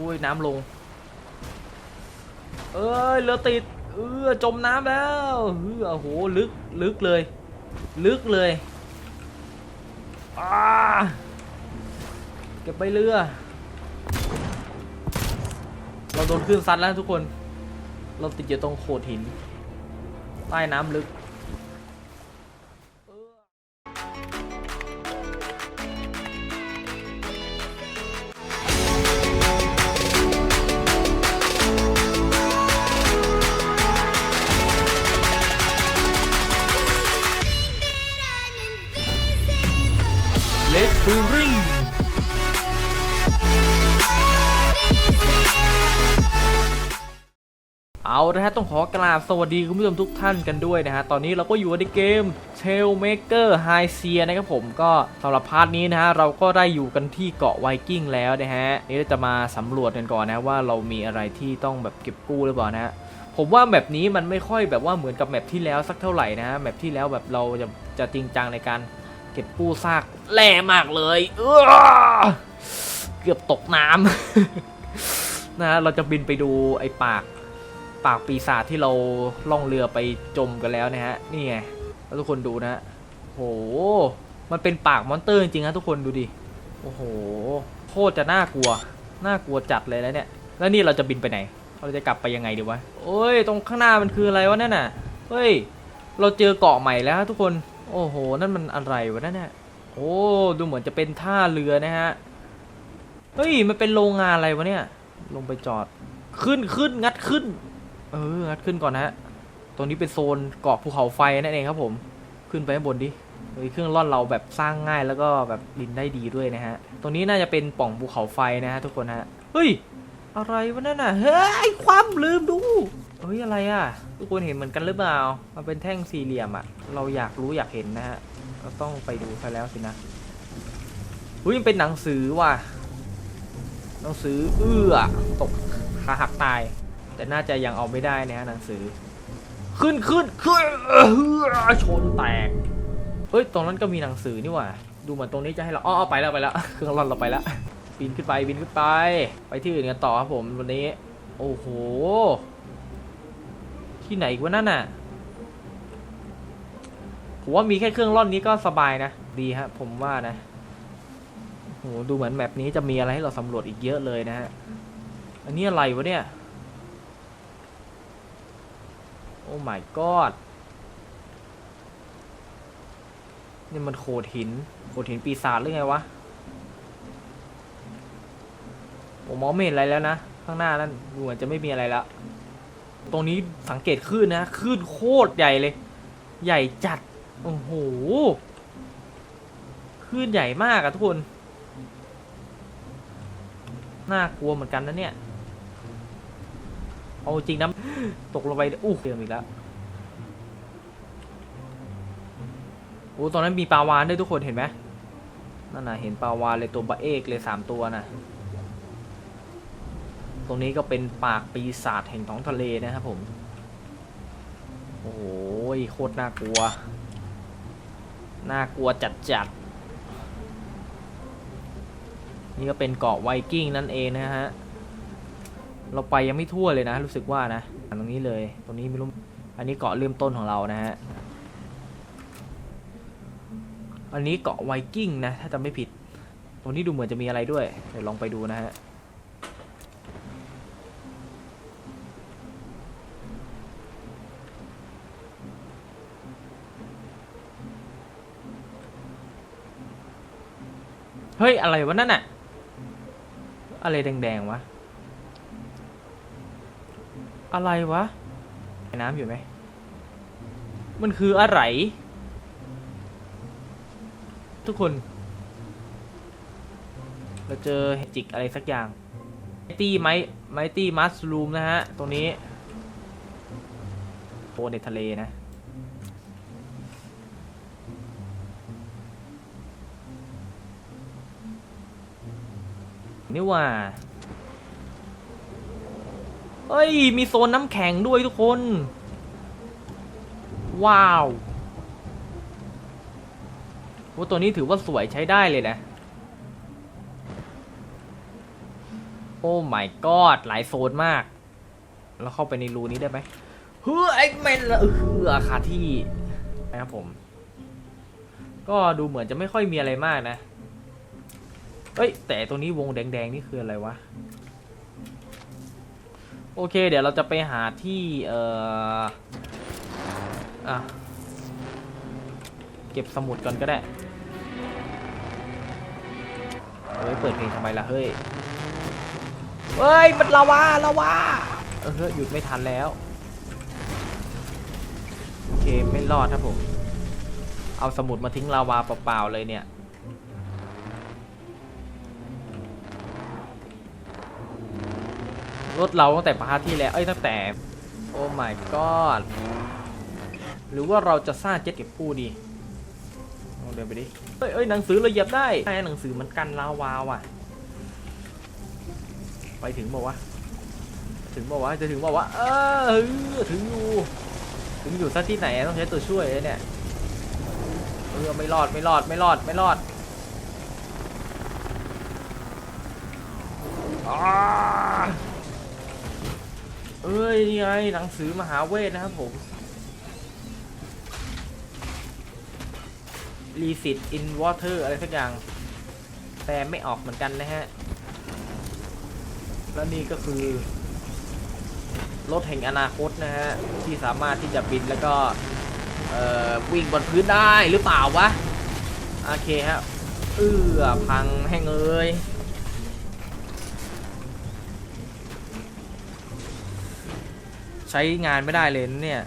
โอ้ยน้ำลง เอ้ยเรือติด เออจมน้ำแล้วเออโอ้โหลึกลึกเลย ลึกเลยอาเก็บใบเรือ เราโดนคลื่นซัดแล้วทุกคน เราติดอยู่ตรงโขดหิน ใต้น้ำลึก เอาละฮะต้องขอกราบสวัสดีคุณผู้ชมทุกท่านกันด้วยนะฮะตอนนี้เราก็อยู่ในเกม t a i l Maker High s e a นะครับผมก็สำหรับพาร์ทนี้นะฮะเราก็ได้อยู่กันที่เกาะไวกิ้งแล้วนะฮะนี่เราจะมาสำรวจกันก่อนนะว่าเรามีอะไรที่ต้องแบบเก็บกู้หรือเปล่านะฮะผมว่าแมปนี้มันไม่ค่อยแบบว่าเหมือนกับแมปที่แล้วสักเท่าไหร่นะฮะแมปที่แล้วแบบเราจะจะจริงจังในการเก็บกู้ซากแร่มากเลยเออเกือบตกน้ำนะเราจะบินไปดูไอ้ปาก ปากปีศาจที่เราล่องเรือไปจมกันแล้วนะฮะนี่ไงแล้วทุกคนดูนะฮะโหมันเป็นปากมอนเตอร์จริงๆนะทุกคนดูดิโอ้โหโคตรจะน่ากลัวน่ากลัวจัดเลยแล้วเนี่ย แล้วนี่เราจะบินไปไหน เราจะกลับไปยังไงดีวะโอ้ยตรงข้างหน้ามันคืออะไรวะนั่นน่ะเฮ้ยเราเจอเกาะใหม่แล้วฮะทุกคนโอ้โหนั่นมันอะไรวะนั่นเนี่ยโอ้ดูเหมือนจะเป็นท่าเรือนะฮะเฮ้ยมันเป็นโรงงานอะไรวะเนี่ย ลงไปจอดขึ้นขึ้นงัดขึ้น อองัดขึ้นก่อนนะฮะตรงนี้เป็นโซนเกาะภูเขาไฟนั่นเองครับผม ขึ้นไปข้างบนดิเฮ้ยเครื่องร่อนเราแบบสร้างง่ายแล้วก็แบบบินได้ดีด้วยนะฮะ ตรงนี้น่าจะเป็นป่องภูเขาไฟนะฮะทุกคนฮะ เฮ้ย อะไรวะนั่นน่ะ เฮ้ย ความลืมดู เฮ้ย อะไรอะ ทุกคนเห็นเหมือนกันหรือเปล่า มันเป็นแท่งสี่เหลี่ยมอะ เราอยากรู้อยากเห็นนะฮะเราต้องไปดูซะแล้วสินะ เฮ้ยมันเป็นหนังสือว่ะ หนังสือเอื้อตกขาหักตาย แต่น่าจะยังเอาไม่ได้นะฮะหนังสือ ขึ้นขึ้นขึ้นชนแตกเฮ้ยตรงนั้นก็มีหนังสือนี่หว่า ดูเหมือนตรงนี้จะให้เราอ้อเอาไปแล้วไปแล้วเครื่องร่อนเราไปแล้วบินขึ้นไปบินขึ้นไป ไปที่อื่นกันต่อครับผมวันนี้ โอ้โห ที่ไหนกวะนั่นน่ะผมว่ามีแค่เครื่องร่อนนี้ก็สบายนะ ดีฮะ ผมว่านะโหดูเหมือนแมปนี้จะมีอะไรให้เราสำรวจอีกเยอะเลยนะฮะ อันนี้อะไรวะเนี่ย โอ้ my god นี่มันโขดหิน โขดหินปีศาจหรือไงวะผมมองไม่เห็นอะไรแล้วนะ ข้างหน้านั่นดูเหมือนจะไม่มีอะไรแล้ว ตรงนี้สังเกตคลื่นนะคลื่นโคตรใหญ่เลย ใหญ่จัด โอ้โหคลื่นใหญ่มากอะทุกคน น่ากลัวเหมือนกันนะเนี่ย เอาจริงนะตกลงไปอู้เจออีกแล้วโอ้ตอนนั้นมีปลาวานด้วยทุกคนเห็นไหมนั่นน่ะเห็นปลาวานเลยตัวบะเอกเลยสามตัวน่ะ ตรงนี้ก็เป็นปากปีศาจแห่งท้องทะเลนะครับผม โอ้โหโคตรน่ากลัว น่ากลัวจัดจัดๆนี่ก็เป็นเกาะไวกิ้งนั่นเองนะฮะ เราไปยังไม่ทั่วเลยนะ รู้สึกว่านะตรงนี้เลย ตรงนี้ไม่รู้ อันนี้เกาะเริ่มต้นของเรานะฮะ อันนี้เกาะไวกิ้งนะ ถ้าจำไม่ผิด ตรงนี้ดูเหมือนจะมีอะไรด้วย เดี๋ยวลองไปดูนะฮะเฮ้ย อะไรวะนั่นอะอะไรแดงๆวะ อะไรวะ น้ำอยู่ไหม มันคืออะไร ทุกคน เราเจอจิกอะไรสักอย่างไมตี้ไมไมตี้มัสลูมนะฮะ ตรงนี้โพในทะเลนะนี่ว่า เฮ้ย มีโซนน้ำแข็งด้วยทุกคน ว้าวว่าตัวนี้ถือว่าสวยใช้ได้เลยนะ โอ้ my god หลายโซนมาก แล้วเข้าไปในรูนี้ได้ไหมเฮ้ยไอ้แมนละเออคาที่นะครับผม ก็ดูเหมือนจะไม่ค่อยมีอะไรมากนะ เอ้ย แต่ตรงนี้วงแดงๆ นี่คืออะไรวะ โอเค เดี๋ยวเราจะไปหาที่ เอ่ออะเก็บสมุดก่อนก็ได้เฮ้ยเปิดเพลงทำไมล่ะเฮ้ย เฮ้ย มันลาวาลาวาเออหยุดไม่ทันแล้ว โอเค ไม่รอดครับผม เอาสมุดมาทิ้งลาวาเปล่าๆเลยเนี่ย รถเราตั้งแต่พาร์ทที่แล้ว เอ้ยตั้งแต่ โอ้ my god หรือว่าเราจะสร้างเจ็ตเก็บกู้ดีลองเดินไปดิ เอ้ยเอ้ยหนังสือเราเหยียบได้ใช่หนังสือมันกันลาวาว่ะ ไปถึงบอกว่า ถึงบอกว่าจะถึงบอกว่า เออถึงอยู่ ถึงอยู่ซะที่ไหนต้องใช้ตัวช่วยเนี่ยเออไม่รอดไม่รอดไม่รอดไม่รอดอ เอ้ยนี่ไงหนังสือมหาเวทนะครับผมรีสิตอินวอเตอร์อะไรสักอย่าง แต่ไม่ออกเหมือนกันนะฮะ แล้วนี่ก็คือ รถแห่งอนาคตนะฮะ ที่สามารถที่จะบินแล้วก็วิ่งบนพื้นได้หรือเปล่าวะ โอเคฮะ เอื้อพังแห้งเอ้ย ช้งานไม่ได้เลยนเนี่ย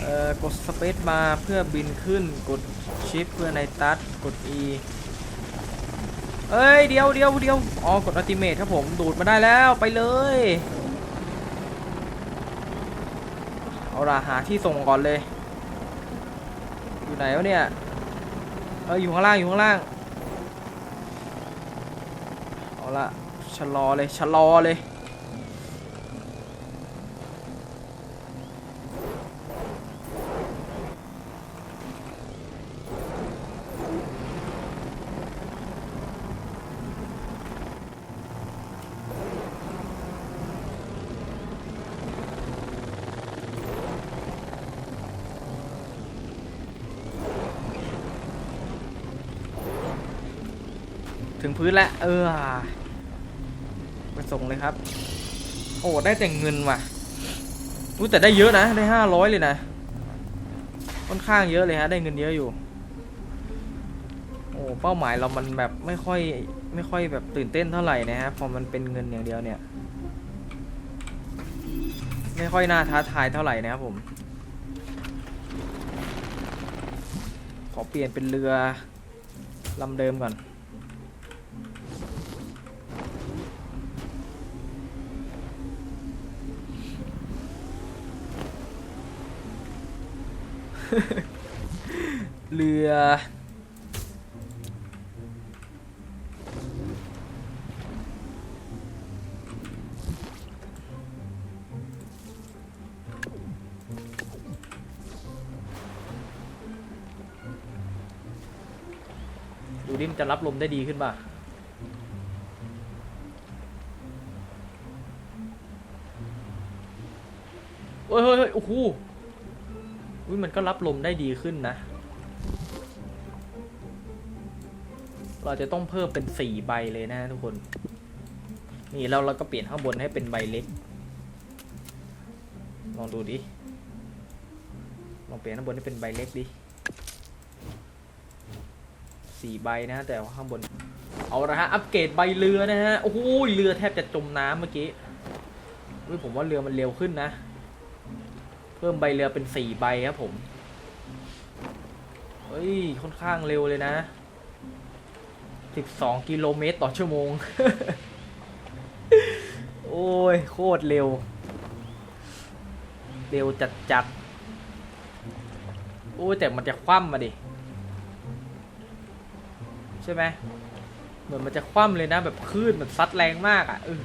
เอ่อกดสเปซมาเพื่อบินขึ้นกดชิปเพื่อในตัดกด E เอ้ยเดียวเดียวเดียวอ๋อกดอัลติเมทครับผมดูดมาได้แล้วไปเลย เอาละหาที่ส่งก่อนเลย ไหนวะเนี่ย เอออยู่ข้างล่างอยู่ข้างล่าง เอาละชะลอเลยชะลอเลย ถึงพื้นแล้วเออไปส่งเลยครับ โอ้ได้แต่เงินว่ะอุ้แต่ได้เยอะนะได้ห้าร้อยเลยนะค่อนข้างเยอะเลยฮะได้เงินเยอะอยู่ โอ้เป้าหมายเรามันแบบไม่ค่อยไม่ค่อยแบบตื่นเต้นเท่าไหร่นะฮะพอมันเป็นเงินอย่างเดียวเนี่ย ไม่ค่อยน่าท้าทายเท่าไหร่นะครับผม ขอเปลี่ยนเป็นเรือลำเดิมก่อน เรือ ดูดิมันจะรับลมได้ดีขึ้นป่ะเฮ้ยเฮ้ยเฮ้ยโอ้โห อุ้ยมันก็รับลมได้ดีขึ้นนะ เราจะต้องเพิ่มเป็นสี่ใบเลยนะทุกคน นี่แล้วเราก็เปลี่ยนข้างบนให้เป็นใบเล็ก ลองดูดิ ลองเปลี่ยนข้างบนให้เป็นใบเล็กดิสี่ใบนะแต่ว่าข้างบน เอาละฮะอัปเกรดใบเรือนะฮะ โอ้โหเรือแทบจะจมน้ำเมื่อกี้อุ้ยผมว่าเรือมันเร็วขึ้นนะ เพิ่มใบเรือเป็นสี่ใบครับผม เฮ้ย ค่อนข้างเร็วเลยนะสิบสองกิโลเมตรต่อชั่วโมง โอ้ย โคตรเร็ว เร็วจัดจัดโอ้ยแต่มันจะคว่ำมาดิ ใช่ไหมเหมือนมันจะคว่ำเลยนะ แบบคลื่นแบบซัดแรงมากอะเออ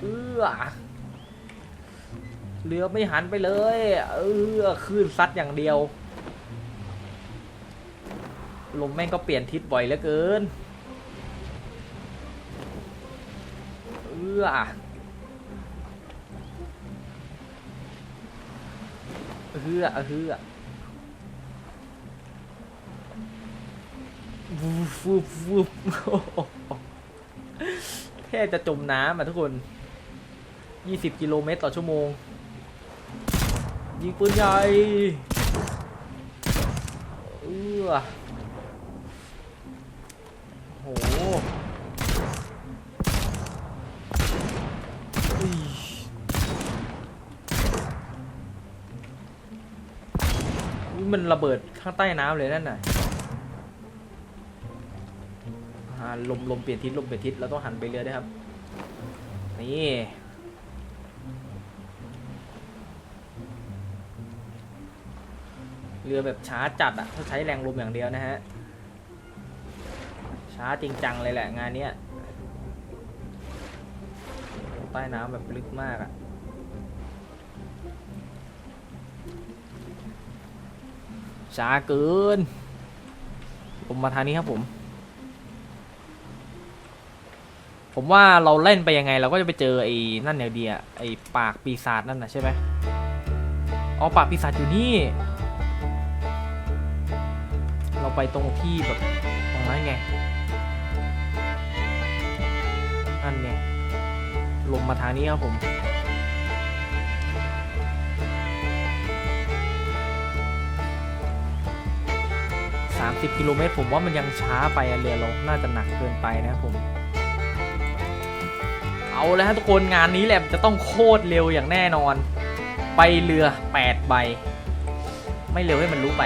เออ เรือไม่หันไปเลย เออคลื่นซัดอย่างเดียว ลมแม่งก็เปลี่ยนทิศบ่อยเหลือเกิน เออเฮือเฮือวูบวูบวูบโอ้โหแค่จะจมน้ำอะทุกคน 20 กิโลเมตรต่อชั่วโมง ยิงปืนใหญ่เออโหมันระเบิดข้างใต้น้ำเลยนั่นน่ะลมลมเปลี่ยนทิศลมเปลี่ยนทิศเราต้องหันไปเรือด้วยครับ นี่ เรือแบบช้าจัดอะเขาใช้แรงลมอย่างเดียวนะฮะ ช้าจริงจังเลยแหละงานเนี้ยใต้น้ำแบบลึกมากอะช้าเกินลมมาทางนี้ครับผม ผมว่าเราเล่นไปยังไงเราก็จะไปเจอไอ้นั่นอย่างเดียไอ้ปากปีศาจนั่นนะใช่ไหมอ๋อปากปีศาจอยู่นี่ ไปตรงที่แบบตรงนั้นไงนั่นไงลมมาทางนี้ครับผม30กิโลเมตรผมว่ามันยังช้าไปเรือเราน่าจะหนักเกินไปนะครับผม เอาแล้วฮะทุกคนงานนี้แหละจะต้องโคตรเร็วอย่างแน่นอนใบเรือ 8 ใบ ไม่เร็วให้มันรู้ไป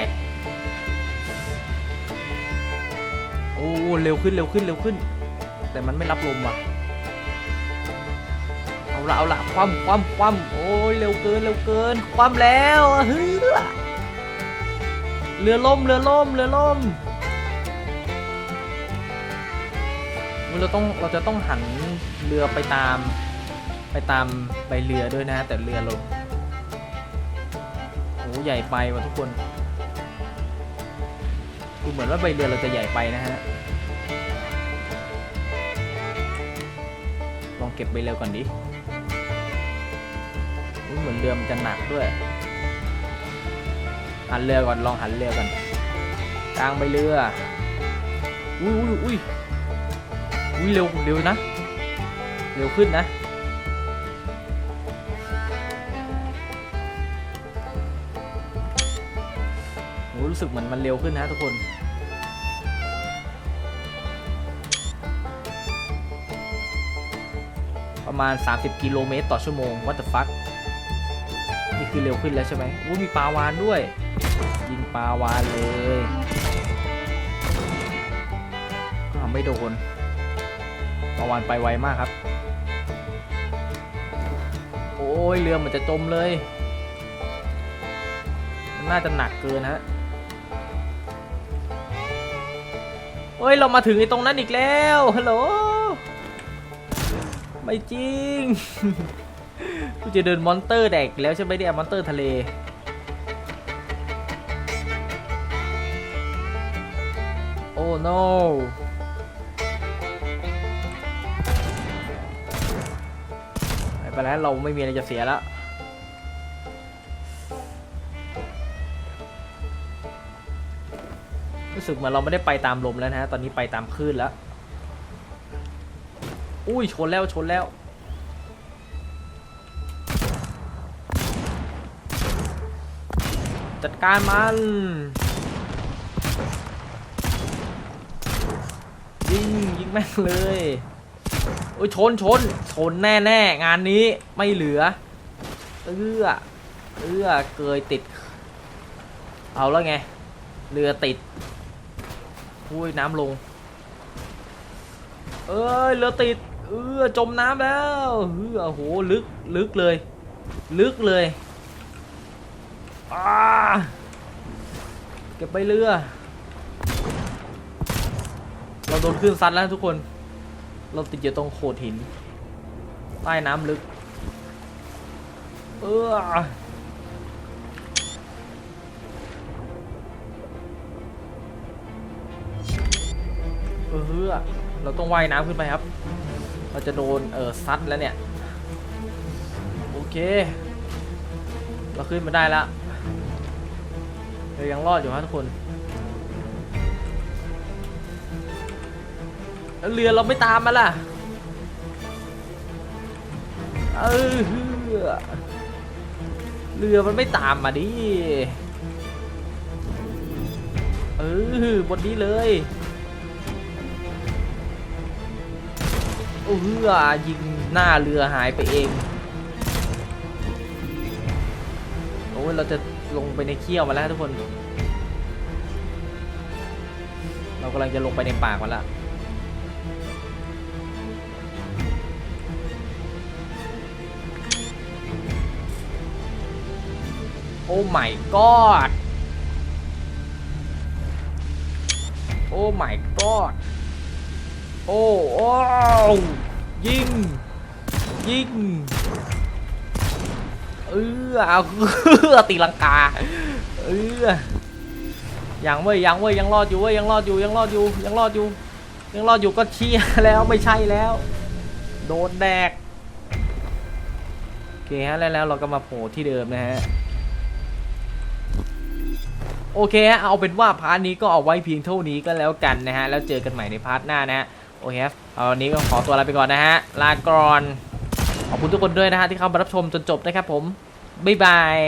อ้เร็วขึ้นเร็วขึ้นเร็วขึ้น แต่มันไม่รับลมว่ะ เอาละเอาละคว่ำคว่ำคว่ำโอ้ยเร็วเกินเร็วเกิน คว่ำแล้วเฮ้ยเรือล่มเรือล่มเรือล่มเราต้องเราจะต้องหันเรือไปตาม ไปตามใบเรือด้วยนะ แต่เรือลงโอ้ใหญ่ไปว่ะทุกคน ดูเหมือนว่าใบเรือเราจะใหญ่ไปนะฮะ ลองเก็บใบเรือก่อนดิอุ๊ยเหมือนเรือมันจะหนักด้วย หันเรือก่อน ลองหันเรือก่อน กลางใบเรือ อุ้ยอุ้ยอุ้ยอุ้ยเร็วเร็วนะ เร็วขึ้นนะ สึกเหมือนมันเร็วขึ้นนะทุกคนประมาณ 30 กิโลเมตรต่อชั่วโมง what the fuck นี่คือเร็วขึ้นแล้วใช่ไหมอู้มีปลาวานด้วย ยิงปลาวานเลยอ้าไม่โดนปลาวานไปไวมากครับ โอ้ยเรือมันจะจมเลย มันน่าจะหนักเกินฮะ เฮ้ย เรามาถึงไอ้ตรงนั้นอีกแล้ว ฮัลโหล ไม่จริง กูจะเดินมอนเตอร์แดกแล้วใช่ไหมเนี่ยมอนเตอร์ทะเล โอ้ no ไป็นไรเราไม่มีอะไรจะเสียแล้ว สึกเหมือนเราไม่ได้ไปตามลมแล้วนะฮะ ตอนนี้ไปตามคลื่นแล้ว อุ้ยชนแล้วชนแล้ว จัดการมันยิงยิงแม่งเลยโอ้ยชนชนชนแน่แน่งานนี้ไม่เหลือเอื้อเอื้อเกยติด เอาแล้วไง เรือติด อุ้ยน้ำลง เอ้ยเรือติด เออจมน้ำแล้วเออโหลึกลึกเลย ลึกเลยอาเก็บใบเรือ เราโดนคลื่นซัดแล้วทุกคน เราติดอยู่ตรงโขดหิน ใต้น้ำลึก เออ เออเราต้องว่ายน้ำขึ้นไปครับ เราจะโดนเออซัดแล้วเนี่ย โอเค เราขึ้นมาได้แล้วเรายังรอดอยู่ฮะทุกคน แล้วเรือเราไม่ตามมาล่ะ เออเรือมันไม่ตามมาดิ เออบนนี้เลย เฮือยิงหน้าเรือหายไปเอง โอ้ยเราจะลงไปในเขี้ยวมาแล้วทุกคน เรากำลังจะลงไปในปากมันละโอ้ my god โอ้ my god โอ้โอ้ยิง ยิง เออเอาตีลังกา เออยังเว้ยยังเว้ยยังรอดอยู่เว้ยยังรอดอยู่ยังรอดอยู่ยังรอดอยู่ ยังรอดอยู่ก็เชียร์แล้วไม่ใช่แล้ว โดนแดกโอเคฮะแล้วแล้วเราก็มาโผล่ที่เดิมนะฮะโอเคฮะเอาเป็นว่าพาร์ทนี้ก็เอาไว้เพียงเท่านี้ก็แล้วกันนะฮะแล้วเจอกันใหม่ในพาร์ทหน้านะฮะ โอเคครับเอาวันนี้ก็ขอตัวลาไปก่อนนะฮะ ลาก่อน ขอบคุณทุกคนด้วยนะฮะที่เข้ามารับชมจนจบนะครับผม บ๊ายบาย